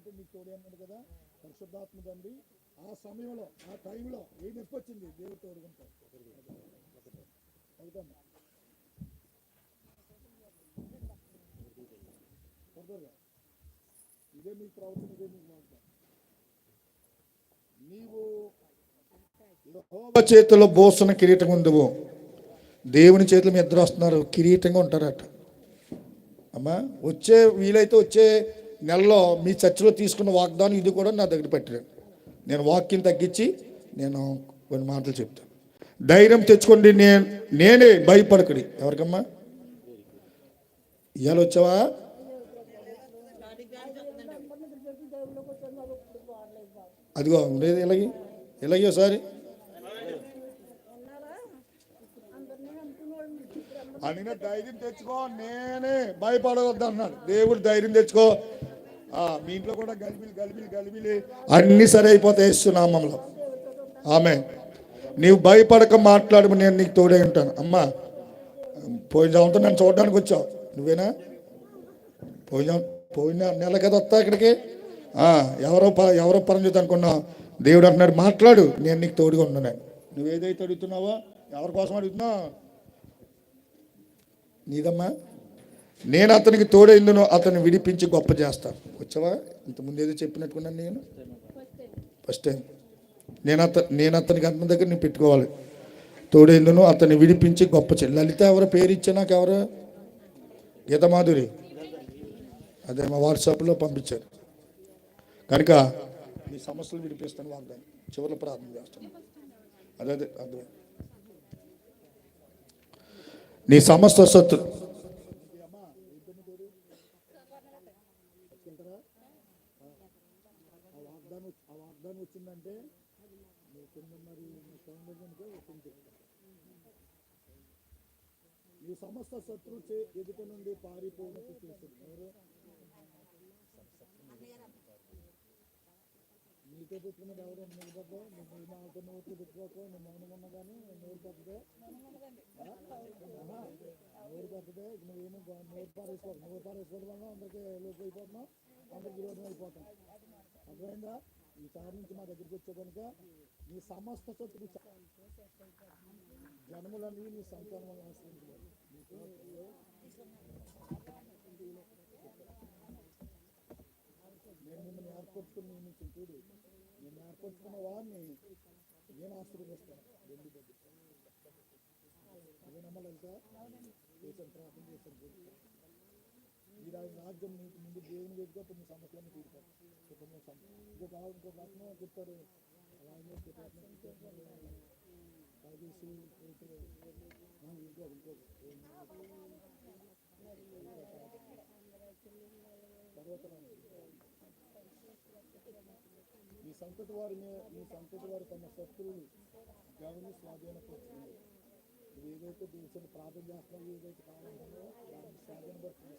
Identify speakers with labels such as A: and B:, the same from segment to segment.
A: అంటే మీకు తోడే అన్నాడు కదా పరిశుద్ధాత్మ తండ్రి. ఆ సమయంలో ఆ టైంలో ఏ నొప్పి వచ్చింది? దేవుడు తోడుకుంటాడు అవుతాం ఇదే మీకు ప్రవర్తన ఇదే మీకు మాట. నీవు చేతిలో బోసన కిరీటం ఉందివు. దేవుని చేతిలో మీ ఇద్దరు వస్తున్నారు కిరీటంగా ఉంటారట. అమ్మా వచ్చే వీలైతే వచ్చే నెలలో మీ చర్చిలో తీసుకున్న వాగ్దానం ఇది కూడా నా దగ్గర పెట్టాను నేను వాక్యం తగ్గించి నేను కొన్ని మాటలు చెప్తాను. ధైర్యం తెచ్చుకోండి నేను నేనే భయపడకడి. ఎవరికమ్మా? ఇవాళ వచ్చావా? అదిగో లేదు ఇలాగే ఇలాగే ఒకసారి అడిగిన ధైర్యం తెచ్చుకో నేనే భయపడవద్దు అన్నాడు దేవుడు ధైర్యం తెచ్చుకో. మీ ఇంట్లో కూడా గలిబిలి గలిబిలి గలిబిలి. అన్ని సరే అయిపోతాయి మమ్మల్ని ఆమె నీవు భయపడక మాట్లాడు నేను నీకు తోడే ఉంటాను. అమ్మా పోయిన సంవత్సరం నన్ను చూడడానికి వచ్చావు. నువ్వేనా? పోయిన పోయిన నెల కదా వస్తా ఇక్కడికి? ఎవరో ప- ఎవరో పరం అనుకున్నావు. దేవుడు అంటున్నాడు మాట్లాడు నేను నీకు తోడుగా ఉన్నాను. నువ్వేదైతే అడుగుతున్నావో ఎవరి కోసం అడుగుతున్నావు? నీదమ్మా? నేను అతనికి తోడైందును అతన్ని విడిపించి గొప్ప చేస్తాను. వచ్చావా? ఇంతకుముందు ఏదో చెప్పినట్టుకున్నాను నేను. ఫస్ట్ టైం నేను అత నేను అతనికి అతని దగ్గర నేను పెట్టుకోవాలి. తోడైందును అతన్ని విడిపించి గొప్ప చే లలిత ఎవరు పేరు ఇచ్చా నాకు ఎవరు? గీతమాధురి. అదే మా వాట్సాప్లో పంపించారు. కనుక మీ సమస్యలు విడిపిస్తాను వాగ్దానం. చివరిలో ప్రార్థన చేస్తాను. అదే అదే నీ సమస్త సత్తు. ఆ వచ్చిందంటే మరి మీ ఈ సమస్త శత్రువు చే ఎదుట నుండి పారిపోయినట్టు చేస్తుంది ఎవరు పెట్టుకున్నది ఎవరు నువ్వు పెద్ద నువ్వు నాతో నోట్లు పెట్టుకోకు నువ్వు మౌనం కానీ నోరు పెద్దదే నోరు పెద్దదే నువ్వేమో గా- నోరు పారేసుకో నోరు పారేసుకోవడం వల్ల అందరికీ లోపు అయిపోతున్నావు అందరికి విరోధం అయిపోతాం అర్థమైందా ఈసారి నుంచి మా దగ్గరికి వచ్చే కనుక నీ సమస్త శత్రు జన్మలన్నీ నీ సంతానం ఆశ్రయించలేదు నేను మిమ్మల్ని ఏర్పడుతున్నాను చూడు నేను ఏర్పరచుకున్న వారిని నేను ఆశీర్వదిస్తాను వెండి బడ్డి అదే నమ్మలేక చేశాను ప్రార్థన చేశాను చూడు. మీరు ఆయన రాజ్యం నీకు ముందు దేవుని పెట్టుకో కొన్ని సమస్యలను తీరుతారు కుటుంబ సమస్య ఇంకో కావాలి ఇంకో రత్నం చెప్తారు ఆయన రత్నం ఇంకో ఇంకో తర్వాత ఈ సంతతి వారి మీ- సంతతి వారు తమ శత్రువులు గమని స్వాధీనపరుచుకుంది ఇది ఏదైతే దేశాన్ని ప్రార్థన చేస్తున్నావు ఏదైతే కావాలంటున్నావో దాన్ని స్వాధీనపరుచుకుంది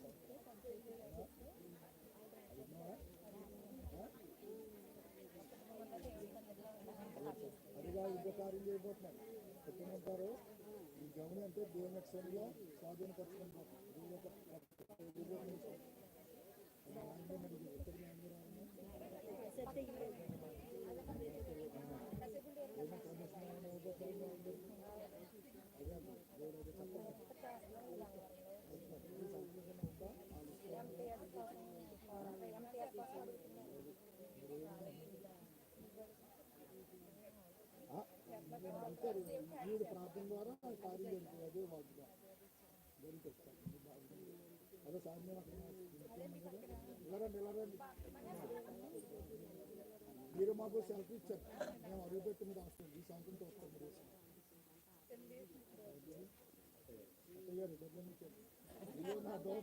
A: అదిగా ఇంకో కార్యం చేయబోతున్నారు ఎక్కడుంటారు ఈ గమని అంటే దేవుని స్వాధీనపరచుకుంటారు దేవుని ప్రార్థన ద్వారా ఆ కార్యం జరుగుతుంది అదే వాటిగా జరుగుతుంది అదే సార్ నేను అక్కడ ఇలా రండి ఇలా రండి మీరు మాకు సెల్ఫీ ఇచ్చారు మేము అడుగుపెట్టి మీరు వస్తాం ఈ సంవత్సరంతో వస్తాం మీరు అత్తయ్య గారు డబ్బులు ఇచ్చారు ఇదిగో నా డోర్